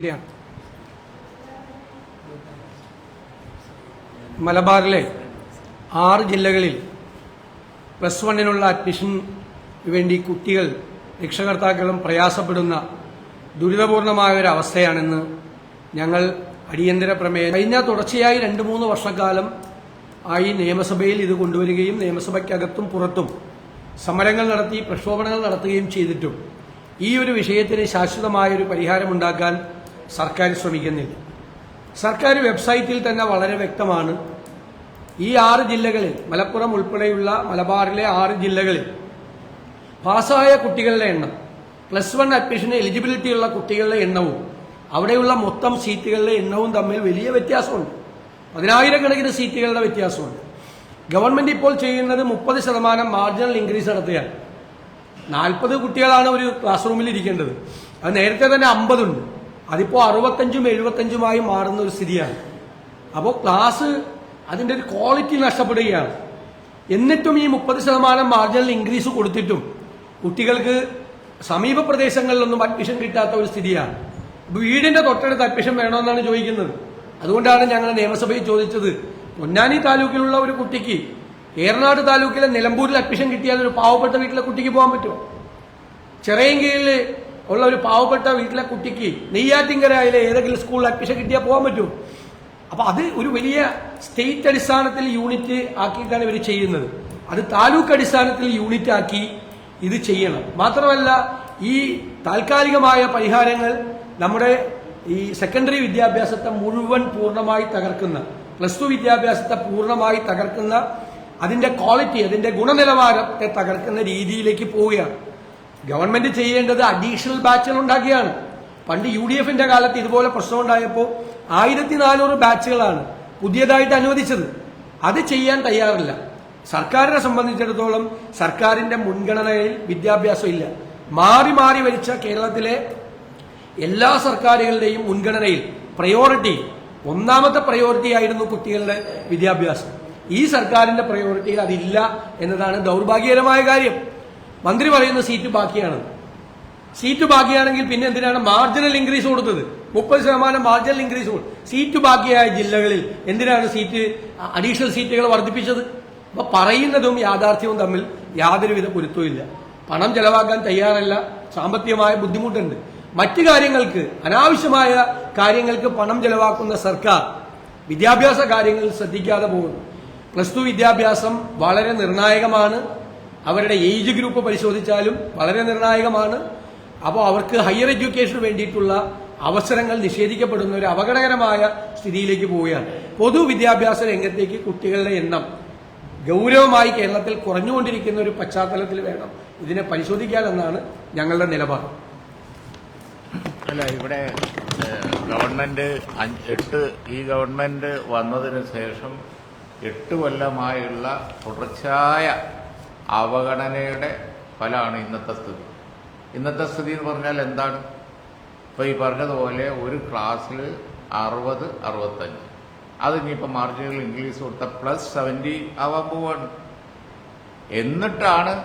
ശരിയാണ്. മലബാറിലെ ആറ് ജില്ലകളിൽ പ്ലസ് വണ്ണിനുള്ള അഡ്മിഷൻ വേണ്ടി കുട്ടികൾ രക്ഷകർത്താക്കളും പ്രയാസപ്പെടുന്ന ദുരിതപൂർണമായ ഒരു അവസ്ഥയാണെന്ന് ഞങ്ങൾ അടിയന്തര പ്രമേയം കഴിഞ്ഞ തുടർച്ചയായി രണ്ട് മൂന്ന് വർഷക്കാലം ആയി നിയമസഭയിൽ ഇത് കൊണ്ടുവരികയും നിയമസഭയ്ക്കകത്തും പുറത്തും സമരങ്ങൾ നടത്തി പ്രക്ഷോഭണങ്ങൾ നടത്തുകയും ചെയ്തിട്ടും ഈ ഒരു വിഷയത്തിന് ശാശ്വതമായ ഒരു പരിഹാരമുണ്ടാക്കാൻ സർക്കാർ ശ്രമിക്കുന്നില്ല. സർക്കാർ വെബ്സൈറ്റിൽ തന്നെ വളരെ വ്യക്തമാണ്. ഈ ആറ് ജില്ലകളിൽ മലപ്പുറം ഉൾപ്പെടെയുള്ള മലബാറിലെ ആറ് ജില്ലകളിൽ പാസ്സായ കുട്ടികളുടെ എണ്ണം പ്ലസ് വൺ അഡ്മിഷന് എലിജിബിലിറ്റി ഉള്ള കുട്ടികളുടെ എണ്ണവും അവിടെയുള്ള മൊത്തം സീറ്റുകളുടെ എണ്ണവും തമ്മിൽ വലിയ വ്യത്യാസമുണ്ട്. പതിനായിരക്കണക്കിന് സീറ്റുകളുടെ വ്യത്യാസമുണ്ട്. ഗവൺമെന്റ് ഇപ്പോൾ ചെയ്യുന്നത് മുപ്പത് ശതമാനം മാർജിനൽ ഇൻക്രീസ് നടത്തുകയാണ്. നാൽപ്പത് കുട്ടികളാണ് ഒരു ക്ലാസ് റൂമിൽ ഇരിക്കേണ്ടത്. അത് നേരത്തെ തന്നെ അമ്പതുണ്ട്. അതിപ്പോൾ അറുപത്തഞ്ചും എഴുപത്തഞ്ചുമായി മാറുന്ന ഒരു സ്ഥിതിയാണ്. അപ്പോൾ ക്ലാസ് അതിന്റെ ഒരു ക്വാളിറ്റി നഷ്ടപ്പെടുകയാണ്. എന്നിട്ടും ഈ മുപ്പത് ശതമാനം മാർജിനൽ ഇൻക്രീസ് കൊടുത്തിട്ടും കുട്ടികൾക്ക് സമീപ പ്രദേശങ്ങളിലൊന്നും അഡ്മിഷൻ കിട്ടാത്ത ഒരു സ്ഥിതിയാണ്. വീടിന്റെ തൊട്ടടുത്ത് അഡ്മിഷൻ വേണമെന്നാണ് ചോദിക്കുന്നത്. അതുകൊണ്ടാണ് ഞങ്ങൾ നിയമസഭയിൽ ചോദിച്ചത്. പൊന്നാനി താലൂക്കിലുള്ള ഒരു കുട്ടിക്ക് ഏറനാട് താലൂക്കിലെ നിലമ്പൂരിൽ അഡ്മിഷൻ കിട്ടിയാൽ ഒരു പാവപ്പെട്ട വീട്ടിലെ കുട്ടിക്ക് പോകാൻ പറ്റുമോ? ചെറിയൻകീഴിൽ ഉള്ള ഒരു പാവപ്പെട്ട വീട്ടിലെ കുട്ടിക്ക് നെയ്യാറ്റിങ്കരയിലെ ഏതെങ്കിലും സ്കൂളിൽ അഡ്മിഷൻ കിട്ടിയാൽ പോകാൻ പറ്റും. അപ്പൊ അത് ഒരു വലിയ സ്റ്റേറ്റ് അടിസ്ഥാനത്തിൽ യൂണിറ്റ് ആക്കിയിട്ടാണ് ഇവർ ചെയ്യുന്നത്. അത് താലൂക്ക് അടിസ്ഥാനത്തിൽ യൂണിറ്റ് ആക്കി ഇത് ചെയ്യണം. മാത്രമല്ല ഈ താൽക്കാലികമായ പരിഹാരങ്ങൾ നമ്മുടെ ഈ സെക്കൻഡറി വിദ്യാഭ്യാസത്തെ മുഴുവൻ പൂർണമായി തകർക്കുന്ന പ്ലസ് ടു വിദ്യാഭ്യാസത്തെ പൂർണമായി തകർക്കുന്ന അതിന്റെ ക്വാളിറ്റി അതിന്റെ ഗുണനിലവാരത്തെ തകർക്കുന്ന രീതിയിലേക്ക് പോവുകയാണ്. ഗവൺമെന്റ് ചെയ്യേണ്ടത് അഡീഷണൽ ബാച്ചുകൾ ഉണ്ടാക്കിയാണ്. പണ്ട് യു ഡി എഫിന്റെ കാലത്ത് ഇതുപോലെ പ്രശ്നം ഉണ്ടായപ്പോൾ ആയിരത്തി നാനൂറ് ബാച്ചുകളാണ് പുതിയതായിട്ട് അനുവദിച്ചത്. അത് ചെയ്യാൻ തയ്യാറില്ല. സർക്കാരിനെ സംബന്ധിച്ചിടത്തോളം സർക്കാരിന്റെ മുൻഗണനയിൽ വിദ്യാഭ്യാസം ഇല്ല. മാറി മാറി വരിച്ച കേരളത്തിലെ എല്ലാ സർക്കാരുകളുടെയും മുൻഗണനയിൽ പ്രയോറിറ്റി ഒന്നാമത്തെ പ്രയോറിറ്റി ആയിരുന്നു കുട്ടികളുടെ വിദ്യാഭ്യാസം. ഈ സർക്കാരിന്റെ പ്രയോറിറ്റിയിൽ അതില്ല എന്നതാണ് ദൗർഭാഗ്യകരമായ കാര്യം. മന്ത്രി പറയുന്ന സീറ്റ് ബാക്കിയാണ്. സീറ്റ് ബാക്കിയാണെങ്കിൽ പിന്നെ എന്തിനാണ് മാർജിനൽ ഇൻക്രീസ് കൊടുത്തത്? മുപ്പത് ശതമാനം മാർജിനൽ ഇൻക്രീസ് സീറ്റ് ബാക്കിയായ ജില്ലകളിൽ എന്തിനാണ് സീറ്റ് അഡീഷണൽ സീറ്റുകൾ വർദ്ധിപ്പിച്ചത്? അപ്പൊ പറയുന്നതും യാഥാർത്ഥ്യവും തമ്മിൽ യാതൊരുവിധ പൊരുത്തവും പണം ചെലവാക്കാൻ തയ്യാറല്ല സാമ്പത്തികമായ ബുദ്ധിമുട്ടുണ്ട്. മറ്റു കാര്യങ്ങൾക്ക് അനാവശ്യമായ കാര്യങ്ങൾക്ക് പണം ചെലവാക്കുന്ന സർക്കാർ വിദ്യാഭ്യാസ കാര്യങ്ങൾ ശ്രദ്ധിക്കാതെ പോകുന്നു. പ്ലസ് ടു വിദ്യാഭ്യാസം വളരെ നിർണായകമാണ്. അവരുടെ ഏജ് ഗ്രൂപ്പ് പരിശോധിച്ചാലും വളരെ നിർണായകമാണ്. അപ്പോൾ അവർക്ക് ഹയർ എഡ്യൂക്കേഷന് വേണ്ടിയിട്ടുള്ള അവസരങ്ങൾ നിഷേധിക്കപ്പെടുന്ന ഒരു അപകടകരമായ സ്ഥിതിയിലേക്ക് പോവുകയാണ്. പൊതുവിദ്യാഭ്യാസ രംഗത്തേക്ക് കുട്ടികളുടെ എണ്ണം ഗൗരവമായി കേരളത്തിൽ കുറഞ്ഞുകൊണ്ടിരിക്കുന്ന ഒരു പശ്ചാത്തലത്തിൽ വേണം. ഇതിനെ പരിശോധിക്കാനെന്നാണ് ഞങ്ങളുടെ നിലപാട്. അല്ല ഇവിടെ ഗവൺമെന്റ് എട്ട് ഈ ഗവൺമെന്റ് വന്നതിന് ശേഷം എട്ട് കൊല്ലമായുള്ള തുടർച്ചയായ അവഗണനയുടെ ഫലമാണ് ഇന്നത്തെ സ്ഥിതി. ഇന്നത്തെ സ്ഥിതി എന്ന് പറഞ്ഞാൽ എന്താണ്? ഇപ്പൊ ഈ പറഞ്ഞതുപോലെ ഒരു ക്ലാസ്സിൽ അറുപത് അറുപത്തഞ്ച്. അത് ഇനിയിപ്പോൾ മാർജിനൽ ഇംഗ്ലീഷ് കൊടുത്ത പ്ലസ് സെവന്റി ആവാൻ പോവാണ്. എന്നിട്ടാണ്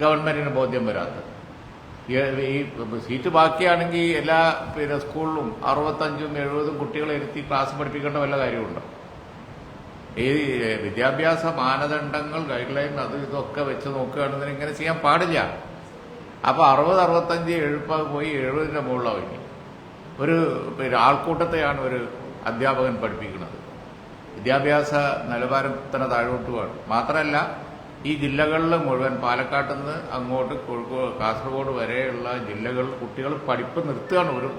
ഗവൺമെന്റിന് ബോധ്യം വരാത്തത്. ഈ സീറ്റ് ബാക്കിയാണെങ്കിൽ എല്ലാ പിന്നെ സ്കൂളിലും അറുപത്തഞ്ചും എഴുപതും കുട്ടികളെ ഇരുത്തി ക്ലാസ് പഠിപ്പിക്കേണ്ട വല്ല കാര്യമുണ്ടോ? ഈ വിദ്യാഭ്യാസ മാനദണ്ഡങ്ങൾ ഗൈഡ് ലൈൻ അത് ഇതൊക്കെ വെച്ച് നോക്കുകയാണെങ്കിൽ ഇങ്ങനെ ചെയ്യാൻ പാടില്ല. അപ്പോൾ അറുപത് അറുപത്തഞ്ച് എഴുപ്പ പോയി എഴുപതിന്റെ മുകളിലാണ് ഇനി. ഒരു പിന്നെ ആൾക്കൂട്ടത്തെയാണ് ഒരു അധ്യാപകൻ പഠിപ്പിക്കുന്നത്. വിദ്യാഭ്യാസ നിലവാരം തന്നെ താഴോട്ട് പോവാണ്. മാത്രമല്ല ഈ ജില്ലകളിൽ മുഴുവൻ പാലക്കാട്ട് നിന്ന് അങ്ങോട്ട് കോഴിക്കോട് കാസർഗോഡ് വരെയുള്ള ജില്ലകളിൽ കുട്ടികൾ പഠിപ്പ് നിർത്തുകയാണ്. ഒരു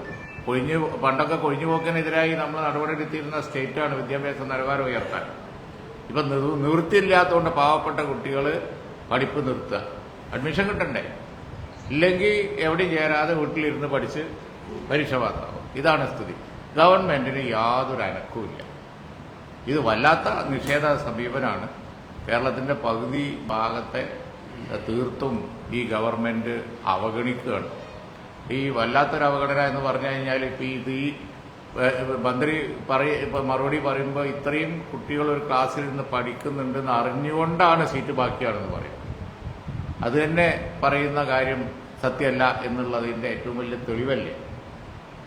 കൊഴിഞ്ഞു പണ്ടൊക്കെ കൊഴിഞ്ഞു പോക്കിനെതിരായി നമ്മൾ നടപടിയെടുത്തിരുന്ന സ്റ്റേറ്റാണ് വിദ്യാഭ്യാസ നിലവാരം ഉയർത്താൻ. ഇപ്പൊ നിവൃ- നിവൃത്തിയില്ലാത്തതുകൊണ്ട് പാവപ്പെട്ട കുട്ടികൾ പഠിപ്പ് നിർത്തുക. അഡ്മിഷൻ കിട്ടണ്ടേ? ഇല്ലെങ്കിൽ എവിടെയും ചേരാതെ വീട്ടിലിരുന്ന് പഠിച്ച് പരീക്ഷ പാസ്സാവും. ഇതാണ് സ്ഥിതി. ഗവൺമെന്റിന് യാതൊരു അനക്കവുമില്ല ഇത് വല്ലാത്ത നിഷേധ സമീപനാണ്. കേരളത്തിന്റെ പകുതി ഭാഗത്തെ തീർത്തും ഈ ഗവൺമെന്റ് അവഗണിക്കുകയാണ്. ഈ വല്ലാത്തൊരു അവഗണന എന്ന് പറഞ്ഞു കഴിഞ്ഞാൽ ഇപ്പൊ ഇത് ഈ മന്ത്രി പറയ മറുപടി പറയുമ്പോൾ ഇത്രയും കുട്ടികൾ ഒരു ക്ലാസ്സിൽ നിന്ന് പഠിക്കുന്നുണ്ടെന്ന് അറിഞ്ഞുകൊണ്ടാണ് സീറ്റ് ബാക്കിയാണെന്ന് പറയും. അത് തന്നെ പറയുന്ന കാര്യം സത്യമല്ല എന്നുള്ളതിന്റെ ഏറ്റവും വലിയ തെളിവല്ലേ?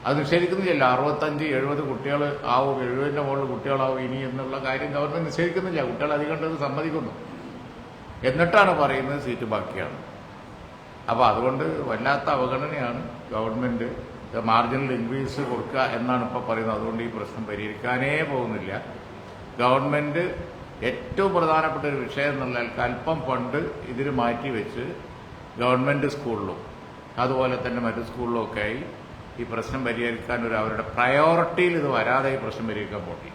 അത് നിഷേധിക്കുന്നില്ല അറുപത്തഞ്ച് എഴുപത് കുട്ടികൾ ആവും എഴുപതിന്റെ മുകളിൽ കുട്ടികളാവും ഇനി എന്നുള്ള കാര്യം ഗവൺമെന്റ് നിഷേധിക്കുന്നില്ല. കുട്ടികൾ അധികം കണ്ടത് സമ്മതിക്കുന്നു. എന്നിട്ടാണ് പറയുന്നത് സീറ്റ് ബാക്കിയാണ്. അപ്പോൾ അതുകൊണ്ട് വല്ലാത്ത അവഗണനയാണ് ഗവൺമെന്റ് മാർജിനൽ ഇൻക്രീസ് കൊടുക്കുക എന്നാണ് ഇപ്പോൾ പറയുന്നത്. അതുകൊണ്ട് ഈ പ്രശ്നം പരിഹരിക്കാനേ പോകുന്നില്ല. ഗവൺമെന്റ് ഏറ്റവും പ്രധാനപ്പെട്ട ഒരു വിഷയം എന്നുള്ള അല്പം ഫണ്ട് ഇതിന് മാറ്റിവെച്ച് ഗവൺമെന്റ് സ്കൂളിലും അതുപോലെ തന്നെ മറ്റു സ്കൂളിലും ആയി ഈ പ്രശ്നം പരിഹരിക്കാൻ ഒരു അവരുടെ പ്രയോറിറ്റിയിൽ ഇത് വരാതെ ഈ പ്രശ്നം പരിഹരിക്കാൻ പോട്ടി.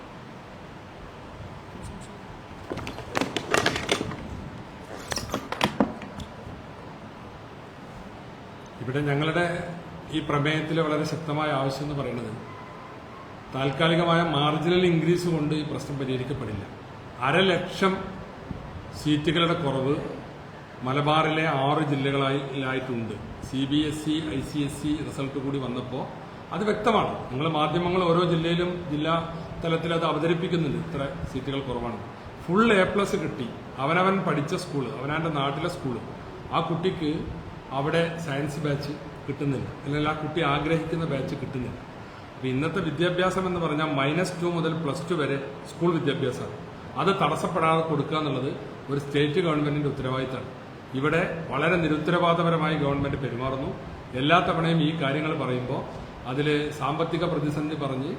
ഇവിടെ ഞങ്ങളുടെ ഈ പ്രമേയത്തിലെ വളരെ ശക്തമായ ആവശ്യം എന്ന് പറയുന്നത് താൽക്കാലികമായ മാർജിനൽ ഇൻക്രീസ് കൊണ്ട് ഈ പ്രശ്നം പരിഹരിക്കപ്പെടില്ല. അരലക്ഷം സീറ്റുകളുടെ കുറവ് മലബാറിലെ ആറ് ജില്ലകളിലായിട്ടുണ്ട് C B S E I C S E result കൂടി വന്നപ്പോൾ അത് വ്യക്തമാണ്. നിങ്ങൾ മാധ്യമങ്ങൾ ഓരോ ജില്ലയിലും ജില്ലാ തലത്തിൽ അത് അവതരിപ്പിക്കുന്നുണ്ട്. ഇത്ര സീറ്റുകൾ കുറവാണ്. ഫുൾ എ പ്ലസ് കിട്ടി. അവനവൻ പഠിച്ച സ്കൂൾ അവനവന്റെ നാട്ടിലെ സ്കൂൾ ആ കുട്ടിക്ക് അവിടെ സയൻസ് ബാച്ച് കിട്ടുന്നില്ല. അല്ലെങ്കിൽ ആ കുട്ടി ആഗ്രഹിക്കുന്ന ബാച്ച് കിട്ടുന്നില്ല. അപ്പൊ ഇന്നത്തെ വിദ്യാഭ്യാസം എന്ന് പറഞ്ഞാൽ മൈനസ് ടു മുതൽ പ്ലസ് ടു വരെ സ്കൂൾ വിദ്യാഭ്യാസമാണ്. അത് തടസ്സപ്പെടാതെ കൊടുക്കുക എന്നുള്ളത് ഒരു സ്റ്റേറ്റ് ഗവൺമെന്റിന്റെ ഉത്തരവാദിത്തമാണ്. ഇവിടെ വളരെ നിരുത്തരവാദപരമായി ഗവൺമെന്റ് പെരുമാറുന്നു. എല്ലാ തവണയും ഈ കാര്യങ്ങൾ പറയുമ്പോൾ അതിൽ സാമ്പത്തിക പ്രതിസന്ധി പറഞ്ഞ്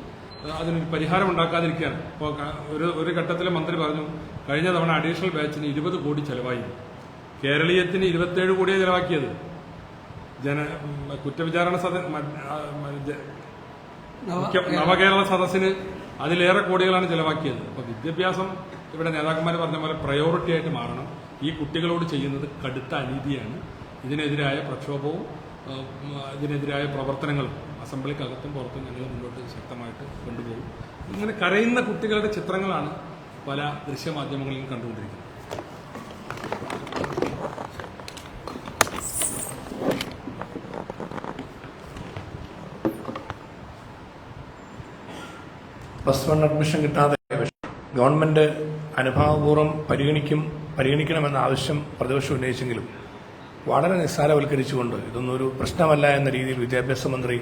അതിനൊരു പരിഹാരം ഉണ്ടാക്കാതിരിക്കുകയാണ്. ഇപ്പോൾ ഒരു ഒരു ഘട്ടത്തിൽ മന്ത്രി പറഞ്ഞു കഴിഞ്ഞ തവണ അഡീഷണൽ ബാച്ചിന് ഇരുപത് കോടി ചെലവായി. കേരളീയത്തിന് ഇരുപത്തേഴ് കോടിയാണ് ചെലവാക്കിയത്. ജന കുറ്റവിചാരണ സദ നവകേരള സദസ്സിന് അതിലേറെ കോടികളാണ് ചെലവാക്കിയത്. അപ്പൊ വിദ്യാഭ്യാസം ഇവിടെ നേതാക്കന്മാർ പറഞ്ഞ പോലെ പ്രയോറിറ്റി ആയിട്ട് മാറണം. ഈ കുട്ടികളോട് ചെയ്യുന്നത് കടുത്ത അനീതിയാണ്. ഇതിനെതിരായ പ്രക്ഷോഭവും ഇതിനെതിരായ പ്രവർത്തനങ്ങളും അസംബ്ലിക്കകത്തും പുറത്തും ഞങ്ങൾ മുന്നോട്ട് ശക്തമായിട്ട് കൊണ്ടുപോകും. ഇങ്ങനെ കരയുന്ന കുട്ടികളുടെ ചിത്രങ്ങളാണ് പല ദൃശ്യമാധ്യമങ്ങളിലും കണ്ടുകൊണ്ടിരിക്കുന്നത്. പ്ലസ് വൺ അഡ്മിഷൻ കിട്ടാതെ ഗവൺമെന്റ് അനുഭാവപൂർവം പരിഗണിക്കും പരിഗണിക്കണമെന്ന ആവശ്യം പ്രതിപക്ഷം ഉന്നയിച്ചെങ്കിലും വളരെ നിസ്സാരവൽക്കരിച്ചുകൊണ്ട് ഇതൊന്നും ഒരു പ്രശ്നമല്ല എന്ന രീതിയിൽ വിദ്യാഭ്യാസ മന്ത്രി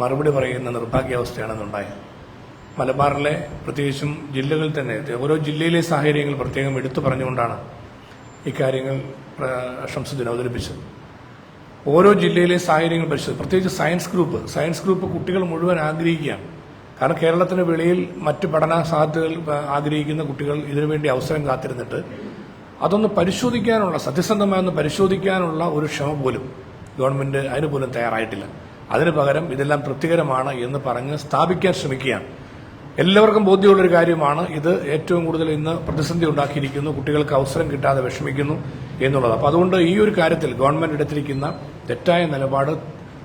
മറുപടി പറയുന്ന നിർഭാഗ്യാവസ്ഥയാണെന്നുണ്ടായത് മലബാറിലെ പ്രത്യേകിച്ചും ജില്ലകളിൽ തന്നെ ഓരോ ജില്ലയിലെ സാഹചര്യങ്ങൾ പ്രത്യേകം എടുത്തു പറഞ്ഞുകൊണ്ടാണ് ഇക്കാര്യങ്ങൾ ഷംസുദ്ദീൻ അവതരിപ്പിച്ചത്. ഓരോ ജില്ലയിലെ സാഹചര്യങ്ങൾ പരിശോധിച്ചു പ്രത്യേകിച്ച് സയൻസ് ഗ്രൂപ്പ് സയൻസ് ഗ്രൂപ്പ് കുട്ടികൾ മുഴുവൻ ആഗ്രഹിക്കുകയാണ്. കാരണം കേരളത്തിന് വെളിയിൽ മറ്റ് പഠന സാധ്യതകൾ ആഗ്രഹിക്കുന്ന കുട്ടികൾ ഇതിനുവേണ്ടി അവസരം കാത്തിരുന്നിട്ട് അതൊന്ന് പരിശോധിക്കാനുള്ള സത്യസന്ധമായൊന്ന് പരിശോധിക്കാനുള്ള ഒരു ക്ഷമ പോലും ഗവൺമെന്റ് അതിന് പോലും തയ്യാറായിട്ടില്ല. അതിന് പകരം ഇതെല്ലാം തൃപ്തികരമാണ് എന്ന് പറഞ്ഞ് സ്ഥാപിക്കാൻ ശ്രമിക്കുകയാണ്. എല്ലാവർക്കും ബോധ്യമുള്ളൊരു കാര്യമാണ് ഇത് ഏറ്റവും കൂടുതൽ ഇന്ന് പ്രതിസന്ധി ഉണ്ടാക്കിയിരിക്കുന്നു കുട്ടികൾക്ക് അവസരം കിട്ടാതെ വിഷമിക്കുന്നു എന്നുള്ളത്. അപ്പോൾ അതുകൊണ്ട് ഈ ഒരു കാര്യത്തിൽ ഗവൺമെന്റ് എടുത്തിരിക്കുന്ന തെറ്റായ നിലപാട്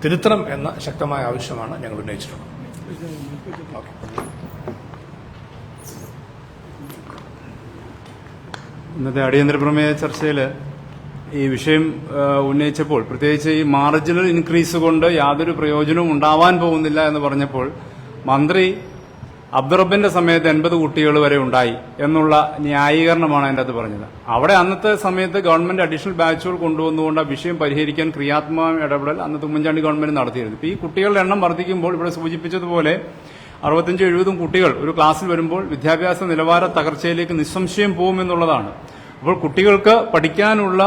തിരുത്തണം എന്ന ശക്തമായ ആവശ്യമാണ് ഞങ്ങൾ ഉന്നയിച്ചിട്ടുള്ളത്. ഇന്നത്തെ അടിയന്തര പ്രമേയ ചർച്ചയിൽ ഈ വിഷയം ഉന്നയിച്ചപ്പോൾ പ്രത്യേകിച്ച് ഈ മാർജിനൽ ഇൻക്രീസ് കൊണ്ട് യാതൊരു പ്രയോജനവും ഉണ്ടാവാൻ പോകുന്നില്ല എന്ന് പറഞ്ഞപ്പോൾ മന്ത്രി അബ്ദുറബിന്റെ സമയത്ത് എൺപത് കുട്ടികൾ വരെ ഉണ്ടായി എന്നുള്ള ന്യായീകരണമാണ് അതിന്റെ അത് പറഞ്ഞത്. അവിടെ അന്നത്തെ സമയത്ത് ഗവൺമെന്റ് അഡീഷണൽ ബാച്ചുകൾ കൊണ്ടുവന്നുകൊണ്ട് ആ വിഷയം പരിഹരിക്കാൻ ക്രിയാത്മക ഇടപെടൽ അന്നത്തെ ഉമ്മൻചാണ്ടി ഗവൺമെന്റ് നടത്തിയിരുന്നു. ഇപ്പോൾ ഈ കുട്ടികളുടെ എണ്ണം വർദ്ധിക്കുമ്പോൾ ഇവിടെ സൂചിപ്പിച്ചതുപോലെ അറുപത്തഞ്ചും എഴുപതും കുട്ടികൾ ഒരു ക്ലാസ്സിൽ വരുമ്പോൾ വിദ്യാഭ്യാസ നിലവാര തകർച്ചയിലേക്ക് നിസ്സംശയം പോകുമെന്നുള്ളതാണ്. അപ്പോൾ കുട്ടികൾക്ക് പഠിക്കാനുള്ള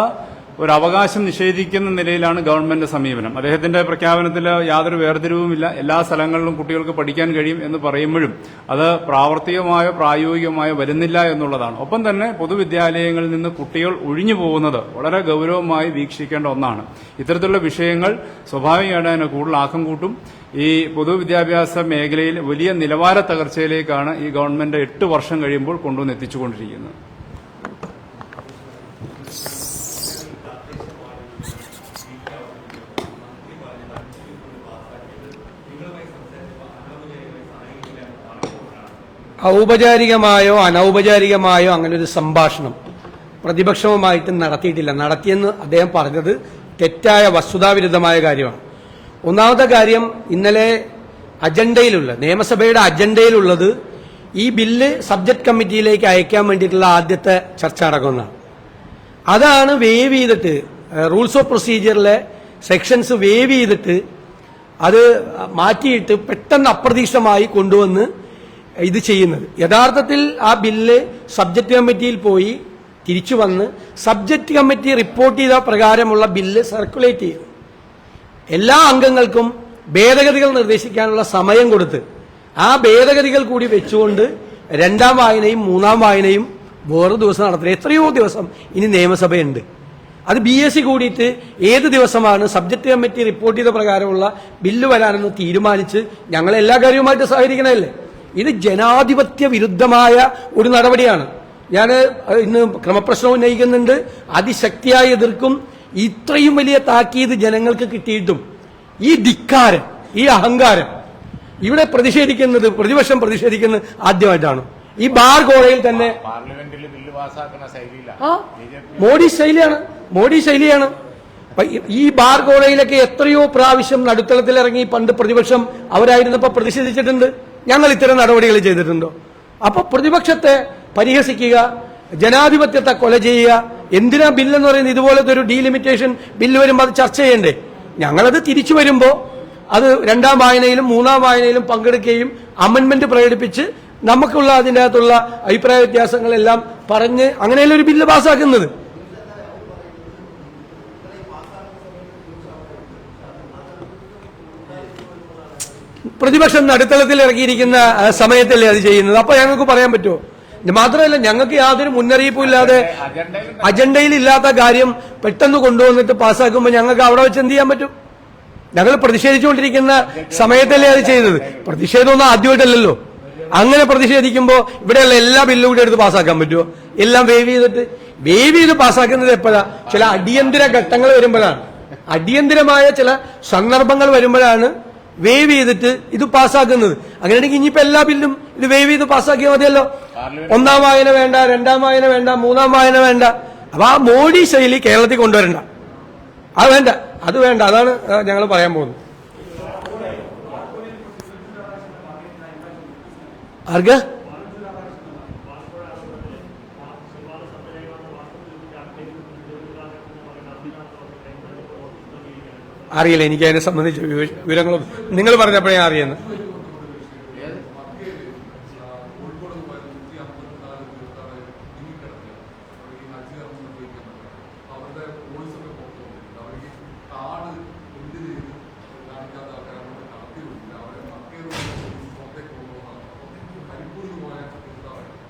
ഒരു അവകാശം നിഷേധിക്കുന്ന നിലയിലാണ് ഗവൺമെന്റ് സമീപനം. അദ്ദേഹത്തിന്റെ പ്രഖ്യാപനത്തിൽ യാതൊരു വേർതിരിവുമില്ല. എല്ലാ സ്ഥലങ്ങളിലും കുട്ടികൾക്ക് പഠിക്കാൻ കഴിയും എന്ന് പറയുമ്പോഴും അത് പ്രാവർത്തികമായോ പ്രായോഗികമായോ വരുന്നില്ല എന്നുള്ളതാണ്. ഒപ്പം തന്നെ പൊതുവിദ്യാലയങ്ങളിൽ നിന്ന് കുട്ടികൾ ഒഴിഞ്ഞു പോകുന്നത് വളരെ ഗൗരവമായി വീക്ഷിക്കേണ്ട ഒന്നാണ്. ഇത്തരത്തിലുള്ള വിഷയങ്ങൾ സ്വാഭാവികമായിട്ട് കൂടുതൽ ആക്കം കൂട്ടും. ഈ പൊതുവിദ്യാഭ്യാസ മേഖലയിൽ വലിയ നിലവാര തകർച്ചയിലേക്കാണ് ഈ ഗവൺമെന്റ് എട്ട് വർഷം കഴിയുമ്പോൾ കൊണ്ടുവന്ന് എത്തിച്ചുകൊണ്ടിരിക്കുന്നത്. ഔപചാരികമായോ അനൗപചാരികമായോ അങ്ങനെ ഒരു സംഭാഷണം പ്രതിപക്ഷവുമായിട്ട് നടത്തിയിട്ടില്ല. നടത്തിയെന്ന് അദ്ദേഹം പറഞ്ഞത് തെറ്റായ വസ്തുതാവിരുദ്ധമായ കാര്യമാണ്. ഒന്നാമത്തെ കാര്യം ഇന്നലെ അജണ്ടയിലുള്ള നിയമസഭയുടെ അജണ്ടയിലുള്ളത് ഈ ബില്ല് സബ്ജക്ട് കമ്മിറ്റിയിലേക്ക് അയക്കാൻ വേണ്ടിയിട്ടുള്ള ആദ്യത്തെ ചർച്ച നടക്കുന്നതാണ് അതാണ് വേവ് ചെയ്തിട്ട് റൂൾസ് ഓഫ് പ്രൊസീജിയറിലെ സെക്ഷൻസ് വേവ് ചെയ്തിട്ട് അത് മാറ്റിയിട്ട് പെട്ടെന്ന് അപ്രതീക്ഷിതമായി കൊണ്ടുവന്ന് ഇത് ചെയ്യുന്നത്. യഥാർത്ഥത്തിൽ ആ ബില്ല് സബ്ജക്ട് കമ്മിറ്റിയിൽ പോയി തിരിച്ചു വന്ന് സബ്ജക്ട് കമ്മിറ്റി റിപ്പോർട്ട് ചെയ്ത പ്രകാരമുള്ള ബില്ല് സർക്കുലേറ്റ് ചെയ്തു. എല്ലാ അംഗങ്ങൾക്കും ഭേദഗതികൾ നിർദ്ദേശിക്കാനുള്ള സമയം കൊടുത്ത് ആ ഭേദഗതികൾ കൂടി വെച്ചുകൊണ്ട് രണ്ടാം വായനയും മൂന്നാം വായനയും വേറെ ദിവസം നടത്തുന്നത് എത്രയോ ദിവസം ഇനി നിയമസഭയുണ്ട്. അത് ബി എസ് സി കൂടിയിട്ട് ഏത് ദിവസമാണ് സബ്ജക്ട് കമ്മിറ്റി റിപ്പോർട്ട് ചെയ്ത പ്രകാരമുള്ള ബില്ല് വരാനെന്ന് തീരുമാനിച്ച് ഞങ്ങൾ എല്ലാ കാര്യവുമായിട്ട് സഹകരിക്കണമല്ലേ ഇത് ജനാധിപത്യ വിരുദ്ധമായ ഒരു നടപടിയാണ്. ഞാൻ ഇന്ന് ക്രമപ്രശ്നം ഉന്നയിക്കുന്നുണ്ട്. അതിശക്തിയായി എതിർക്കും. ഇത്രയും വലിയ താക്കീത് ജനങ്ങൾക്ക് കിട്ടിയിട്ടും ഈ ധിക്കാരം ഈ അഹങ്കാരം ഇവിടെ പ്രതിഷേധിക്കുന്നത് പ്രതിപക്ഷം പ്രതിഷേധിക്കുന്നത് ആദ്യമായിട്ടാണ്. ഈ ബാർ ഗോളയിൽ തന്നെ മോഡി ശൈലിയാണ്. മോഡി ശൈലിയാണ്. ഈ- ഈ ബാർ ഗോളയിലൊക്കെ എത്രയോ പ്രാവശ്യം നടുത്തളത്തിലിറങ്ങി പണ്ട് പ്രതിപക്ഷം അവരായിരുന്നപ്പോ പ്രതിഷേധിച്ചിട്ടുണ്ട്. ഞങ്ങൾ ഇത്തരം നടപടികൾ ചെയ്തിട്ടുണ്ടോ? അപ്പൊ പ്രതിപക്ഷത്തെ പരിഹസിക്കുക ജനാധിപത്യത്തെ കൊല ചെയ്യുക എന്തിനാ ബില്ലെന്ന് പറയുന്നത് ഇതുപോലത്തെ ഒരു ഡീലിമിറ്റേഷൻ ബില്ല് വരുമ്പോൾ അത് ചർച്ച ചെയ്യണ്ടേ? ഞങ്ങളത് തിരിച്ചു വരുമ്പോൾ അത് രണ്ടാം വായനയിലും മൂന്നാം വായനയിലും പങ്കെടുക്കുകയും അമെൻമെന്റ് പ്രകടിപ്പിച്ച് നമുക്കുള്ള അതിന്റെ അകത്തുള്ള അഭിപ്രായ വ്യത്യാസങ്ങളെല്ലാം പറഞ്ഞ് അങ്ങനെയല്ല ഒരു ബില്ല് പാസ്സാക്കുന്നത് പ്രതിപക്ഷം നടുത്തളത്തിൽ ഇറങ്ങിയിരിക്കുന്ന സമയത്തല്ലേ അത് ചെയ്യുന്നത്? അപ്പൊ ഞങ്ങൾക്ക് പറയാൻ പറ്റുമോ? മാത്രമല്ല ഞങ്ങൾക്ക് യാതൊരു മുന്നറിയിപ്പും ഇല്ലാതെ അജണ്ടയിൽ ഇല്ലാത്ത കാര്യം പെട്ടെന്ന് കൊണ്ടുവന്നിട്ട് പാസ്സാക്കുമ്പോൾ ഞങ്ങൾക്ക് അവിടെ വെച്ച് എന്ത് ചെയ്യാൻ പറ്റും? ഞങ്ങൾ പ്രതിഷേധിച്ചുകൊണ്ടിരിക്കുന്ന സമയത്തല്ലേ അത് ചെയ്തത് പ്രതിഷേധമൊന്നും ആദ്യമായിട്ടല്ലല്ലോ. അങ്ങനെ പ്രതിഷേധിക്കുമ്പോൾ ഇവിടെയുള്ള എല്ലാ ബില്ലും കൂടി എടുത്ത് പാസ്സാക്കാൻ പറ്റുമോ? എല്ലാം വേവ് ചെയ്തിട്ട്. വേവ് ചെയ്ത് പാസ്സാക്കുന്നത് എപ്പോഴാ? ചില അടിയന്തര ഘട്ടങ്ങൾ വരുമ്പോഴാണ്. അടിയന്തരമായ ചില സന്ദർഭങ്ങൾ വരുമ്പോഴാണ് വേവ് ചെയ്തിട്ട് ഇത് പാസ്സാക്കുന്നത്. അങ്ങനെയാണെങ്കിൽ ഇനിയിപ്പോ എല്ലാ ബില്ലും ഇത് വേവ് ചെയ്ത് പാസ്സാക്കിയാൽ മതിയല്ലോ. ഒന്നാം വായന വേണ്ട രണ്ടാം വായന വേണ്ട മൂന്നാം വായന വേണ്ട. അപ്പൊ ആ മോഡി ശൈലി കേരളത്തിൽ കൊണ്ടുവരണ്ട. അത് വേണ്ട അത് വേണ്ട. അതാണ് ഞങ്ങൾ പറയാൻ പോകുന്നത്. ആർക്ക? അറിയില്ല. എനിക്ക് അതിനെ സംബന്ധിച്ച് വിവരങ്ങൾ നിങ്ങൾ പറഞ്ഞപ്പോഴേ അറിയുന്നു.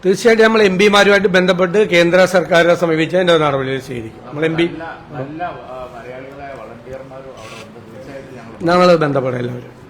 തീർച്ചയായിട്ടും നമ്മൾ എം പിമാരുമായിട്ട് ബന്ധപ്പെട്ട് കേന്ദ്ര സർക്കാരിനെ സമീപിച്ച് അതിന്റെ നടപടികൾ സ്വീകരിക്കും. നമ്മൾ എം പി ഞങ്ങൾ ബന്ധപ്പെടാം എല്ലാവരും.